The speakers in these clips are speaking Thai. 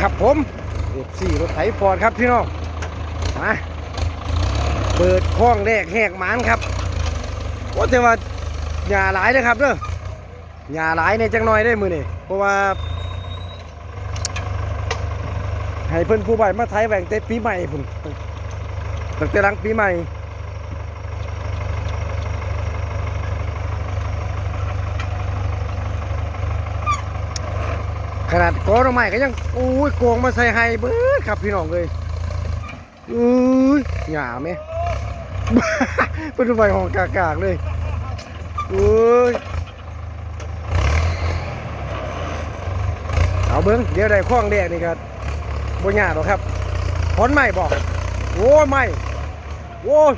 ครับผมเอฟซีรถไถฟอร์ดครับพี่น้องมาเปิดคล้องแรกแหกหมานครับโอ้แต่ว่าหญ้าหลายเลยครับเด้อหญ้าหลายในจังหน่อยได้มือนี่เพราะว่า ให้เพิ่นผู้ใบมาไทยแหว่งแต่ปีใหม่พุ่นตั้งแต่หลังปีใหม่ ขนาดกอหน่อไม้ก็ยังอุ้ยโกงมาใส่ให้เบิดครับพี่น้องเลยอุ้ยหยาไหมเป็นใบหองกากๆเลยอุ้ยเอาเบิ้งเดี๋ยวได้ข้องแดกนี่ก็บ่ยาหรอครับพ้นใหม่บอกโอ้ยใหม่โอ้ย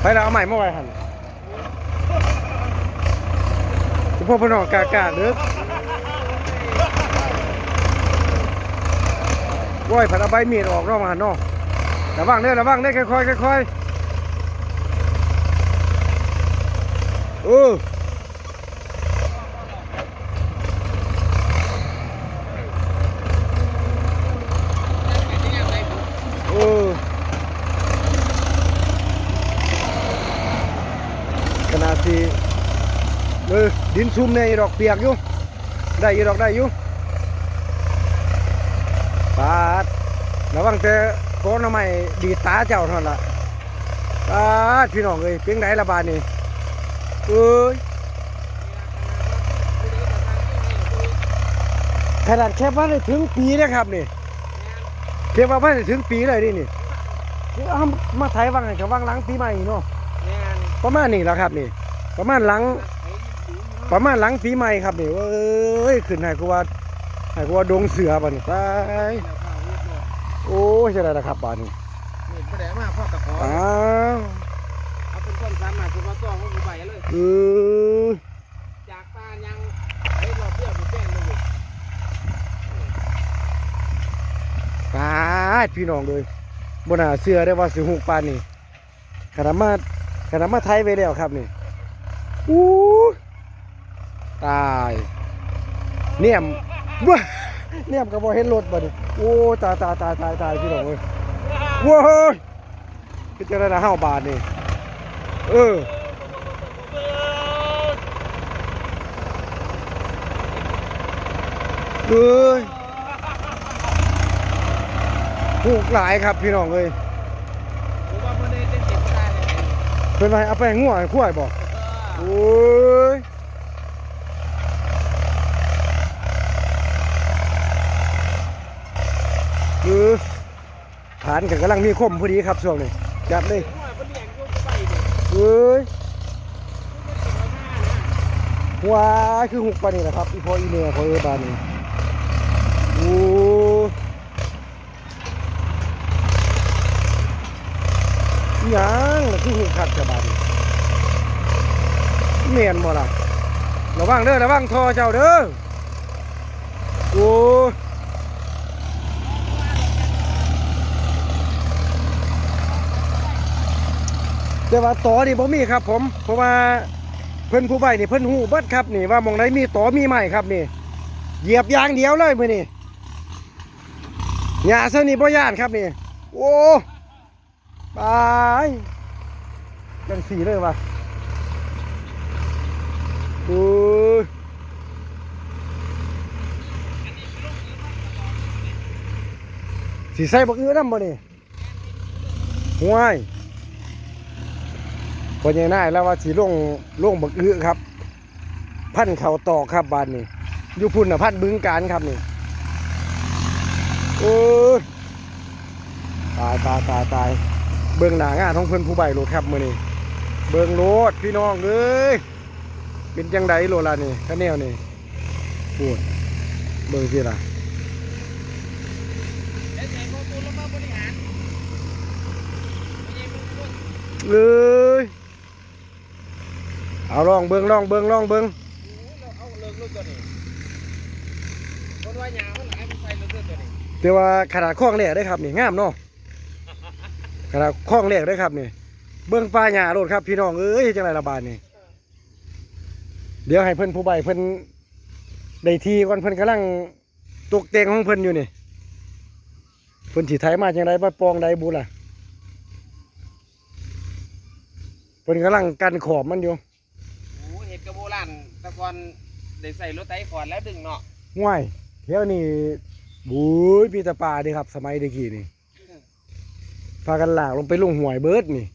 ไปแล้วเอาใหม่เมาไว้หันพวกพี่น้องกากๆเด้อ ว้ยผัดเอาใบมีดออกนอกมาหันนอกระวังเด้อระวังเด้อค่อยๆค่อยๆเออเอขนาดที่เออดินซุ่มเนี่ยดอกเปียกอยู่ ได้อีดอกได้อยู่ ปาดระ วังแต่โกนทำไมดีตาเจ้าเท่านั้นละปาพี่น้องเอ้ยเพียงไหนละบาดนี่เอ้ยขนาดแค่ว่าได้ถึงปีนะครับนี่แค่ว่าไม่ได้ถึงปีเลยนี่นี่เอามาไทยวังไงกับวังหลังปีใหม่เนาะประมาณนี้แหละครับนี่ ประมาณหลัง ประมาณหลังปีใหม่ครับนี่เอ้ยขึ้นให้กูว่าให้กูว่าดงเสือป่ะนี่ไป อ้ยจะได้นะครับบ้านนี้นี่บ่ได้มาพ่อตะขออ้าวเอาเป็นคนสามารถคือมาต้องของกูไปเลยเออจากป้ายังไอ้รอบเดียวมีแป้งเลยอยู่ปาดพี่น้องเลยบนหาเสือได้ว่าสิหุกปานนี่ขนาดมาขนาดมาไทยไปแล้วครับนี่อู้ตายเนี่ยมบ้า เนี่ยมกับ่เห็นรถบ่นี่โอ้ตายตายตายตายตายพี่น้องเลยว้ายพิจารณาห้าบาทนี่เออเอ้ยผูกหลายครับพี่น้องเลยผมว่ามันได้เป็นไรเอาไปง่วขั้วบอกโอ้ยคือฐานกันกำลังมีคมพอดีครับช่วงนี้จัดเลยว่ามันเลี้ยงอยู่ไปดิเอ้ยว้าคือหุกปานนี่แหละครับอีพออีเมลพอเอบานนี่โอ้ยังคือหุกขัดกับบานนี่เมียนบ่ล่ะระวังเด้อระวังทอเจ้าเด้อโอ้ย แต่ว่าต่อนี่บ่มีครับ ผม เพราะว่าเพิ่นผู้ใบนี่เพิ่นหูเบิดครับนี่ว่ามองใดมีต่อมีไม้ครับนี่ เหยียบยางเดียวเลยมือนี้หญ้าซะนี่บ่ย่านครับนี่ โอ้ตายจังสีเลยว่ะโอ้ยสีใส่บักอื้อน้ำบ่นี่ห่วย พอใหญ่นายแล้วว่าสีล่งลงบักอื้อครับ พันเข่าตอกครับบานนี่อยู่พุ่นน่ะพันบึงการครับนี่โอ้ตายตายตายตายเบิ่งหน้างานของเพิ่นผู้ใบโลดครับมือนี้เบิ่งโลดพี่น้องเอ้ยเป็นจังไดโลดละนี่คะแนวนี่ปวดเบิ่งสิล่ะแล้วใส่ข้อมูลแล้วมาบริหารไม่ใช่มึงพูดเอ้ย เอาลองเบิ่งลองเบิ่งลองเบิ่งเราเอาเลิกเลิกตัวนี้คนว่าหยวนี้แต่ว่าขนาดคล้องแหลกได้ครับนี่งามเนาะขนาดคล้องแหลกได้ครับนี่เบื้องปลาหญ้าโลดครับ พี่น้องเอ้ยจังไรระบาดนี่เดี๋ยวให้เพิ่อนผู้ใบเพิ่อนได้ทีก่อนเพิ่อนกำลังตกแต่งของเพิ่อนอยู่นี่เพิ่อนสิไถมาจังไดบ่ปองใดบุล่ะเพิ่อนกำลังกันขอบมันอยู่ โอ้เห็ดกระโบราณแตะ กอนได้ใส่รถไถขอนแล้วดึงเนาะง่ายแถวนี้บุ้ยมีแต่ป่าเด้ครับ สมัยเด็กี้นี่ พากันหลากลงไปลงหวยเบิดนี่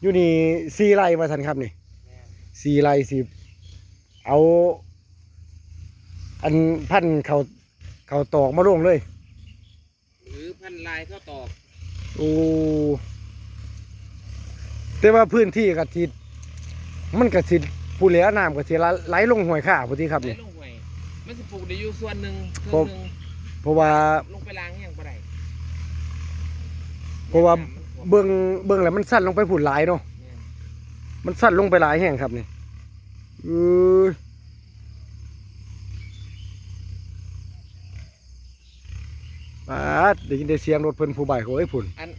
อยู่นี่สี่ไร่ว่าท่านครับนี่แม่นสี่ไร่สิเอา อันพันเขาเขาตอกมาลงเลย หรือพันลายเข้าตอกโอ้แต่ว่าพื้นที่กะทิมันกะทิ ผู้เหลือน้ำกะทิไหลลงห้วยข้าพุที่ครับได้นี่ลงหวยมันสิปลูกได้อยู่ส่วนหนึ่งเคผรื่อมงหนึ่งเพราะว่า ลงไปล้างยังบ่ได้เพราะว่า เบิ่งเบิ่งแล้วมันสั้นลงไปผุดหลายเนาะ แม่นมันสั้นลงไปหลายแห่งครับนี่เออปาดได้ยินได้เสียงรถเพิ่นผู้ใบโอ้ยผุนอัน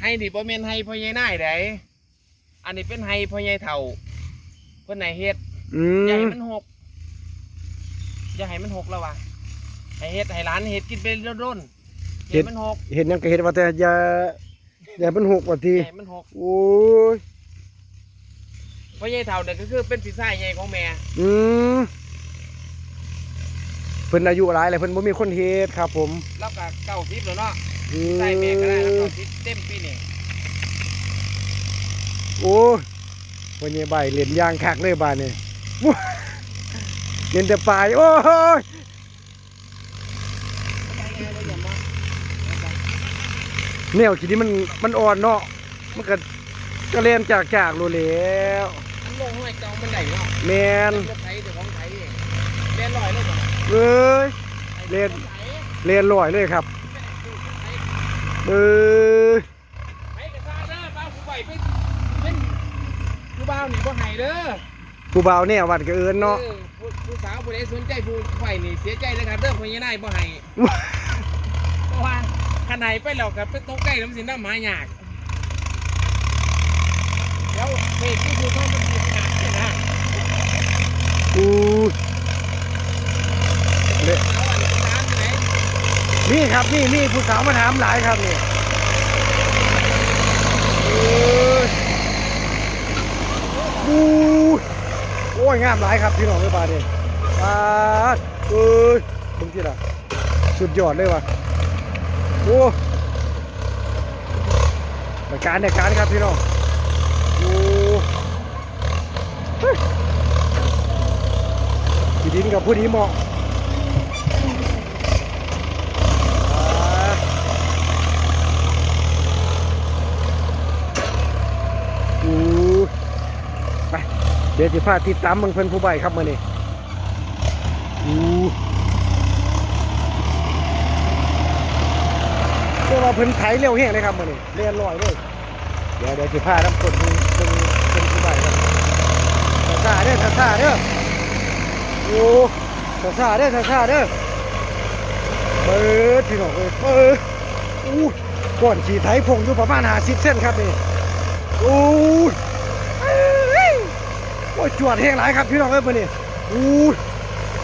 ให้นี่บ่แม่นให้พ่อใหญ่นายไดอันนี้เป็นให้พ่อใหญ่เฒ่า เพิ่นไหนเฮ็ดอือย่าให้มมันหกอย่าให้มันหกแล้ววะให้เฮ็ดให้ร้านเฮ็ดกินไปร่นๆเฮ็ดมันหกเห็นหยังก็เห็นว่าแต่อย่าอย่ามันหกว่าทีอย่าให้มันหกโอ้ยพ่อใหญ่เฒ่าเนี่ยก็คือเป็นพี่ชายใหญ่ของแม่อืมเพิ่นอายุหลายแล้วเพิ่นบ่มีคนเฮ็ดครับ ผมแล้วก็เก้าสิบแล้วเนาะอืใส่แม่ก็ได้แล้วมเก้าสิบเต็มปีนี่โอ้ย วันนี้ใบเล่นยญยางคักเลยบานนี่ยเล่นแต่ปลายโอ้ยไปไงเลยอยแนวคิดนี้มันมันอ่อนเนาะมันก็ก็เล่นจากจากโลแล้วลงห้วยเก่ามันได้เนาะแมนรถไถเดี๋ยวของไถเองเล่นลอยเลยบ่เอ้ยเล่นเล่นลอยเลยครับไถเอ้ย ไถกระซ่าเด้อป้าผู้ใหญ่เป็นเป็นผู้บ่าวนี่บ่ให้ เด้อผู้บ่าวเนี่ยวัดก็เอินเนาะออผู้ผู้สาวผู้ใดสนใจผู้ใหญ่นี่เสียใจเลยครับเด้อพ่อใหญ่นายบ่ให้เพราะว่าคันไหนไปแล้วก็ไปตกใกล้น้ำสินน้ำหมายากแล้วเหตุที่คือต้องมันมีขนาดนี้นะอู้เละเอาอันนี้ร้านไหน นี่ครับนี่นี่ผู้สาวมาถามหลายครับนี่เอ้ยอู้โอ้ ยงามหลายครับพี่น้องเลยบาดนี่ปาดเอ้ยมึงที่ละสุดยอดเลยว่ะโอ้แต่การเนี่ยการครับพี่น้องโอ้เฮ้ยที่ดินกับผู้ดีเหมาะ อูไปเดี๋ยวจะพาติดตามเมืองเพิ่นผู้ใบครับมื่อนี้อูเรียกว่าเพิ่นไถเร็วแห้งเลยครับมื่อนี้เรียนลอยเลยเดี๋ยวเดี๋ยวจะพาน้ำคนเพิ่นเพิ่นเพิ่นผู้ใบครับซาๆเด้อซาๆเด้อโอ้ซาเด้อซาๆเด้อเปิดพี่น้องเอ้ยเปิดอู้ก่อนขี่ไถพงอยู่ประมาณ50เส้นครับนี่อ้ยเอ้ โอ้ยจวดแห้งหลายครับพี่น้องเอ้ยมื่อนี้โอ้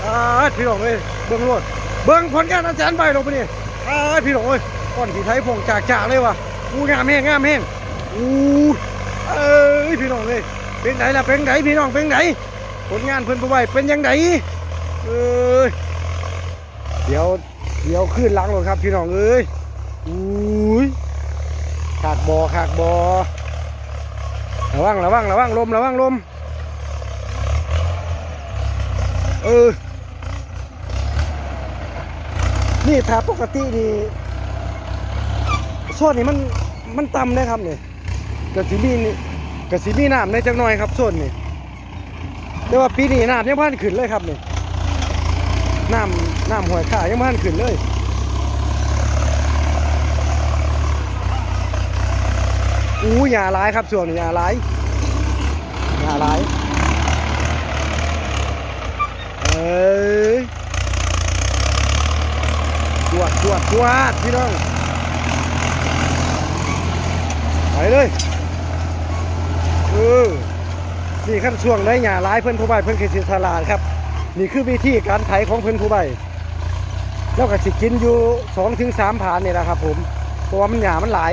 อ่าพี่น้องเอ้ยเบิ้งโลดเบิ้งผลงานอาจารย์ใบลงไปนี่อ่าพี่น้องเอ้ยก้อนขี่ไทยพงจากจากเลยว่ะอู้งามแห้งงามแห้งอู้เอ้ยพี่น้องเอ้ยเป็นไหนล่ะเป็นไหนพี่น้องเป็นไหนผลงานเพิ่นผู้ใบเป็นยังไงเอ้ยเดี๋ยวเดี๋ยวขึ้นหลังเลยครับพี่น้องเอ้ยอุ้ยขากบอขากบอระวังระวังระวังลมระวังลม เออ นี่ถ้าปกตินี่ส่วนนี้มันมันต่ำนะครับนี่กระสีมีนี่กระสีมีน้ำในจังหน่อยครับส่วนนี่แต่ว่าปีนี้น้ำยังพันขึ้นเลยครับนี่น้ำน้ำห้วยขายังพันขึ้นเลยอู้ยาหลายครับส่วนนี้ยาหลายยาหลาย เอ้ยจวดจวดจวดพี่น้อง ไปเลยเออนี่ขั้นช่วงได้หยาหลายเพื่อนผู้ใบเพื่อนคือสิสลาดครับ นี่คือวิธีการไถของเพื่อนผู้ใบแล้วก็สิกินอยู่สองถึงสามผานนี่แหละครับ ผมเพราะว่ามันหยามันหลาย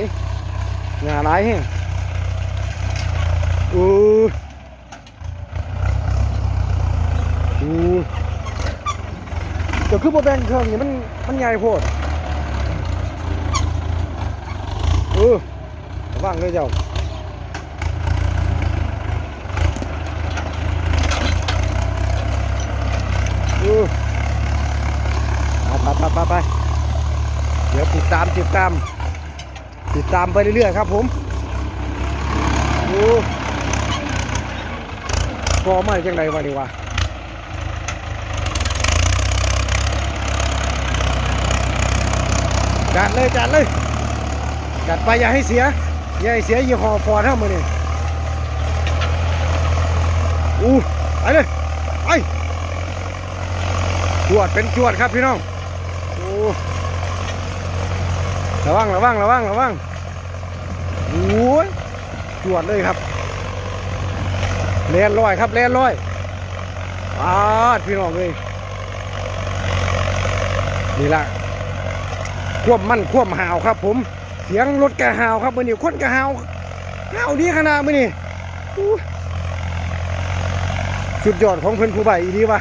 หยาหลายแฮงอู้อู้ คือโบแบงเครื่องนี่มันมันใหญ่โพดเออว่างเลยเจ้าอือไปไปไปไปเดี๋ยวติดตามติดตาม ติดตามไปเรื่อยๆครับผมโอ้กอไม่จังไรวะนี่วะ จัดเลยจัดเลยจัดไปอย่าให้เสีย อย่าให้เสียยี่ห้อฟอร์ดเท่ามือนี่อู้ไปเลยไปจวดเป็นจวดครับพี่น้องโอ้ระวังระวังระวังระวังโอ้ยจวดเลยครับเลนลอยครับเลนลอยปาดพี่น้องเลยนี่ละ ควบมั่นควบหาวครับ ผมเสียงรถกระหาวครับมือนี่คนกระหาวหาวดีขนาดมือนี่อู้สุดยอดของเพื่อนผู้ใบอีดีวะ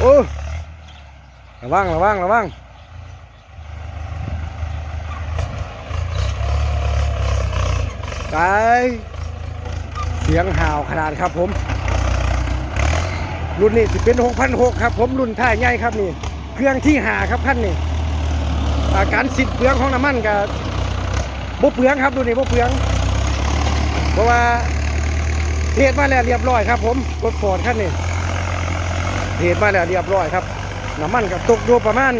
โอ้ระวังระวังระวังไกเสียงห่าวขนาดครับผม รุ่นนี้สิเป็น6,600ครับผมรุ่นท่าใหญ่ครับนี่ เครื่องที่หาครับขั้นนี่การสิทธิ์เปลืองของน้ำมันกับบ่เปลืองครับรุ่นนี้บ่เปลือง เพราะว่าเทศมาแล้วเรียบร้อยครับ ผมรถฟอร์ดขั้นนี้เหตุมาแล้วเรียบร้อยครับน้ำมันก็ตกอยู่ประมาณ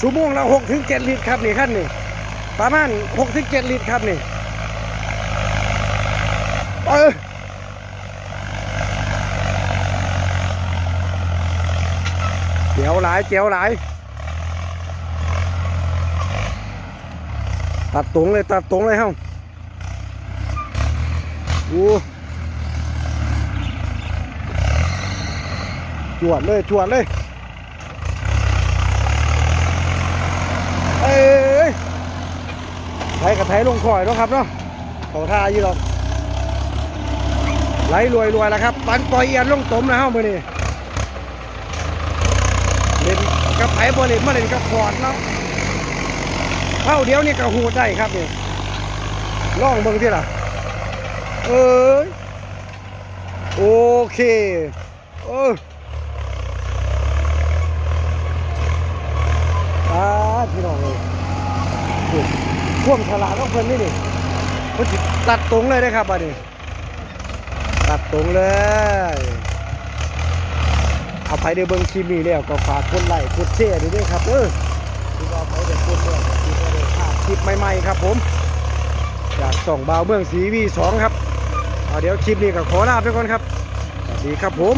ชั่วโมงละหกถึงเจ็ดลิตรครับนี่ขั้นนี่ประมาณหกถึงเจ็ดลิตรครับนี่เออ จียวหลายเจียวหลาย ตัดตรงเลยตัดตรงเลยเฮ้าโอ้จวดเลยจวดเลยเอ้ยไถกับไถลงคอยเนาะครับเนาะเขาท่ายู่หรอกไหลรวยรวยแล้วครับปันปล่อยเอียนลงตมนะเฮ้ามือนี่เล่น กับไผ่บอลเล่นมาเล่นกับฟอร์ดเนาะเท่าเดียวนี่ก็หูได้ครับนี่ล่องเบิ่งที่ล่ะ เอ้ยโอเคเอออ่าพี่น้องเลยพ่วงฉลาดของเพิ่นนี่นี่เพิ่นตัดตรงเลยนะครับบัดนี้ตัดตรงเลย เอาไปได้เบิ่งคลิปนี้แล้วก็ฝากกดไลค์กดแชร์ด้วยครับเออที่ว่าไปได้กดแล้วก็คิดว่าได้ภาพคลิปใหม่ๆครับ ผม จากส่องบาวเมืองสีวีสองครับเอาเดี๋ยวคลิปนี้ก็ขอลาไปก่อนครับสวัสดีครับผม